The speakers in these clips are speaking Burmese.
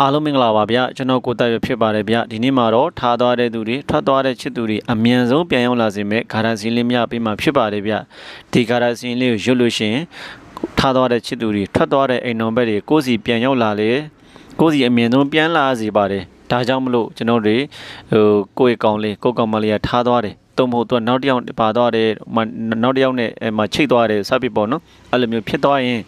အားလုံးမင်္ဂလာပါဗျကျွန်တော်ကိုတက်ရဖြစ်ပါတယ်ဗျဒီနေ့မှာတော့ထားသွားတဲ့သူတွေထွက်သွားတဲ့ချစ်သူတွေအမြန်ဆုံးပြန်ရောက်လာစေမဲ့ဂါရစီလေးမြပေးမှာဖြစ်ပါတယ်ဗျဒီဂါရစီလေးကိုရွတ်လို့ရှရင်ထားသွားတဲ့ချစ်သူတွေထွက်သွားတဲ့အိမ်တော်ဘက်တွေကိုယ်စီပြန်ရောက်လာလေကိုယ်စီအမြန်ဆုံးပြန်လာစေပါတယ်ဒါကြောင့်မလို့ကျွန်တော်တွေဟိုကိုယ့်ရဲ့ကောင်းလေးကိုယ့်ကောင်းမလေးကထားသွားတယ် တုံ့မဟုတ်တော့နောက်တစ်ယောက်ပါသွားတယ်ဟိုနောက်တစ်ယောက်နဲ့အဲမှာချိတ်သွားတယ်စပ်ပြီပေါ့နော်အဲ့လိုမျိုးဖြစ်သွားရင်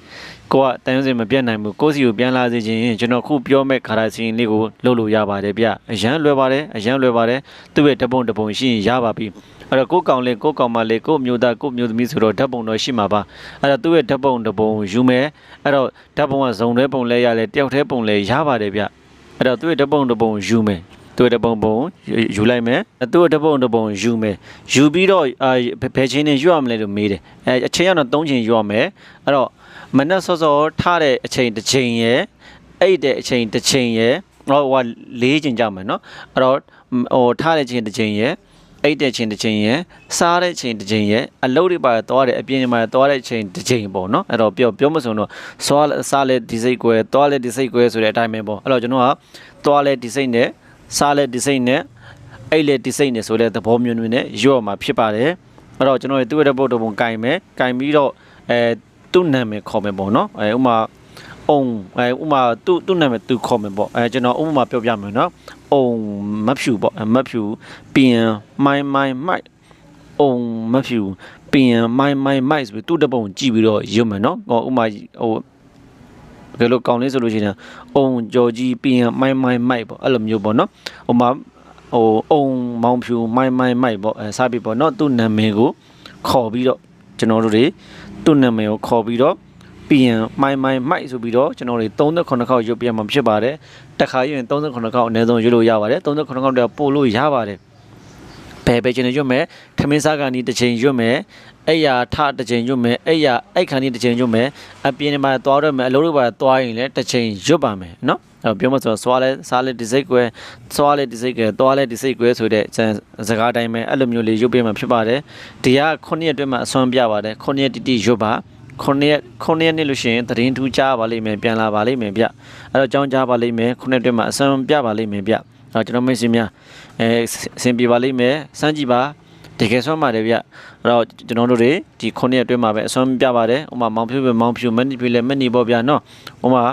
ကိုကတန်ရုံးစင်မပြတ်နိုင်ဘူးကိုစီကိုပြန်လာစေခြင်းရင်ကျွန်တော်ခုပြောမဲ့ခါရစီရင်လေးကိုလုပ်လို့ရပါတယ်ဗျအရန်လွယ်ပါတယ်အရန်လွယ်ပါတယ်သူ့ရဲ့ဓပုံဓပုံရှိရင်ရပါပြီအဲ့တော့ကိုကောင်လေးကိုကောင်မလေးကိုမျိုးသားကိုမျိုးသမီးဆိုတော့ဓပုံတော့ရှိမှာပါအဲ့တော့သူ့ရဲ့ဓပုံဓပုံယူမယ်အဲ့တော့ဓပုံကဇုံတဲ့ပုံလဲရလဲတယောက်တည်းပုံလဲရပါတယ်ဗျအဲ့တော့သူ့ရဲ့ဓပုံဓပုံယူမယ် သူ့ရဲ့ဓပုံပုံယူလိုက်မယ်သူ့ရဲ့ဓပုံဓပုံယူမယ်ယူပြီးတော့အာဘယ်ချင်းနဲ့ယူရမလဲလို့မေးတယ်အဲအချိန်ကတော့၃ချိန်ယူရမယ်အဲ့တော့မနက်စောစောထားတဲ့အချိန်တစ်ချိန်ရယ်အိတ်တဲ့အချိန်တစ်ချိန်ရယ်ဟောဟို၄ချိန်ကြမယ်နော်အဲ့တော့ဟိုထားတဲ့အချိန်တစ်ချိန်ရယ်အိတ်တဲ့အချိန်တစ်ချိန်ရယ်စားတဲ့အချိန်တစ်ချိန်ရယ်အလုပ်တွေပါသွားတဲ့အပြင်မှာသွားတဲ့အချိန်တစ်ချိန်ပေါ့နော်အဲ့တော့ပြောပြောမစုံတော့စားစားလဲဒီစိတ်ကွယ်သွားလဲဒီစိတ်ကွယ်ဆိုတဲ့အတိုင်းပဲပေါ့အဲ့တော့ကျွန်တော်ကသွားလဲဒီစိတ်နဲ့ စားလဲဒီစိတ်နဲ့အိတ်လဲဒီစိတ်နဲ့ဆိုတဲ့သဘောမျိုးမျိုးနဲ့ရော့မှာဖြစ်ပါတယ်အဲ့တော့ကျွန်တော်တို့ရဲ့ပုတ်တော်ပုံကင်မယ်ကင်ပြီးတော့အဲသူ့နာမည်ခေါ်မယ်ပေါ့နော်အဲဥမာအုံအဲဥမာသူ့သူ့နာမည်သူခေါ်မယ်ပေါ့အဲကျွန်တော်ဥပမာပြောပြမယ်နော်အုံမဖြူပေါ့အဲမဖြူပြင်မိုင်းမိုင်းမိုက်အုံမဖြူပြင်မိုင်းမိုင်းမိုက်ဆိုပြီးသူ့တပုံကြည့်ပြီးတော့ရုံမယ်နော်ဟောဥမာဟို ဘယ်လိုကောင်းလဲဆိုလို့ရှိရင်အုံကြော်ကြီးပြင်မိုင်းမိုင်းမိုက်ပေါ့အဲ့လိုမျိုးပေါ့နော်ဟိုမှာဟိုအုံမောင်ဖြူမိုင်းမိုင်းမိုက်ပေါ့အဲစပြီပေါ့နော်သူ့နာမည်ကိုခေါ်ပြီးတော့ကျွန်တော်တို့တွေသူ့နာမည်ကိုခေါ်ပြီးတော့ပြီးရင်မိုင်းမိုင်းမိုက်ဆိုပြီးတော့ကျွန်တော်တွေ39ခေါက်ရုပ်ပြမှာဖြစ်ပါတယ်တစ်ခါရင်39ခေါက်အနည်းဆုံးရွတ်လို့ရပါတယ်39ခေါက်တည်းပို့လို့ရပါတယ် ဘယ်ပဲချင်းရွတ်မယ်ထမင်းစားကန်ဒီတစ်ချိန်ရွတ်မယ်အဲ့ရထတစ်ချိန်ရွတ်မယ်အဲ့ရအဲ့ခါဒီတစ်ချိန်ရွတ်မယ်အပြင်းမှာသွားရမယ်အလုံးတွေပါသွားရင်လည်းတစ်ချိန်ရွတ်ပါမယ်နော်အဲ့ပြောမဆိုဆွားလဲစားလဲဒီစိတ်ကွယ်ဆွားလဲဒီစိတ်ကွယ်သွားလဲဒီစိတ်ကွယ်ဆိုတဲ့စကားတိုင်းပဲအဲ့လိုမျိုးလေးရုပ်ပြမှာဖြစ်ပါတယ်ဒီက9ရက်အတွင်းမှာအစွမ်းပြပါတယ်9ရက်တိတိရွတ်ပါ9ရက်9ရက်နေ့လို့ရှိရင်သတင်းထူးကြားပါလိမ့်မယ်ပြန်လာပါလိမ့်မယ်ဗျအဲ့တော့ကြောင်းကြားပါလိမ့်မယ်9ရက်အတွင်းမှာအစွမ်းပြပါလိမ့်မယ်ဗျအဲ့ တော့ကျွန်တော်မိတ်ဆွေများအဲအဆင်ပြေပါလိမ့်မယ်စမ်းကြည့်ပါတကယ်ဆွမ်းပါတယ်ဗျအဲ့တော့ကျွန်တော်တို့တွေဒီ9ရက်အတွင်းမှာပဲအစွမ်းပြပါတယ်ဥမာမောင်ဖြူပဲမောင်ဖြူမနီဖြူလည်းမနီပေါ့ဗျာနော်ဥမာ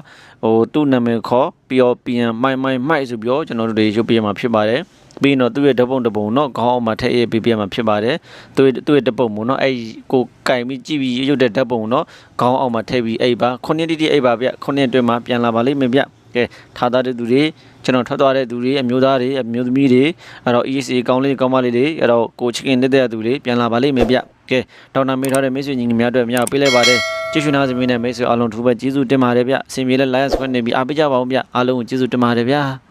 ဟိုသူ့နာမည်ခေါ်ပြီးတော့ပြန်မိုင်မိုင်မိုက်ဆိုပြီးတော့ကျွန်တော်တို့တွေရုပ်ပြမှာဖြစ်ပါတယ်ပြီးတော့သူ့ရဲ့ဓပုံဓပုံတော့ခေါင်းအောင်မှာထည့်ရေးပေးပြမှာဖြစ်ပါတယ်သူ့သူ့ရဲ့ဓပုံပေါ့နော်အဲ့ကိုကင်ပြီးကြည့်ပြီးရုပ်တဲ့ဓပုံတော့ခေါင်းအောင်မှာထည့်ပြီးအိပ်ပါခုနှစ်တိတိအိပ်ပါဗျခုနှစ်အတွင်းမှာပြန်လာပါလိမ့်မယ်ဗျ ကဲထားသားတဲ့သူတွေကျွန်တော်ထွက်သွားတဲ့သူတွေအမျိုးသားတွေအမျိုးသမီးတွေအဲ့တော့ ESA ကောင်းလေးကောင်းမလေးတွေအဲ့တော့ကိုချစ်ခင်တဲ့တဲ့သူတွေပြန်လာပါလိမ့်မယ်ဗျကဲဒေါက်တာမေးထားတဲ့မိတ်ဆွေညီများတို့များပေးလိုက်ပါတယ်ကျေးဇူးနာစမင်းနဲ့မိတ်ဆွေအားလုံးထူးပဲကျေးဇူးတင်ပါတယ်ဗျအစီအမြေလဲ live squad နေပြီးအားပေးကြပါဦးဗျအားလုံးကိုကျေးဇူးတင်ပါတယ်ဗျ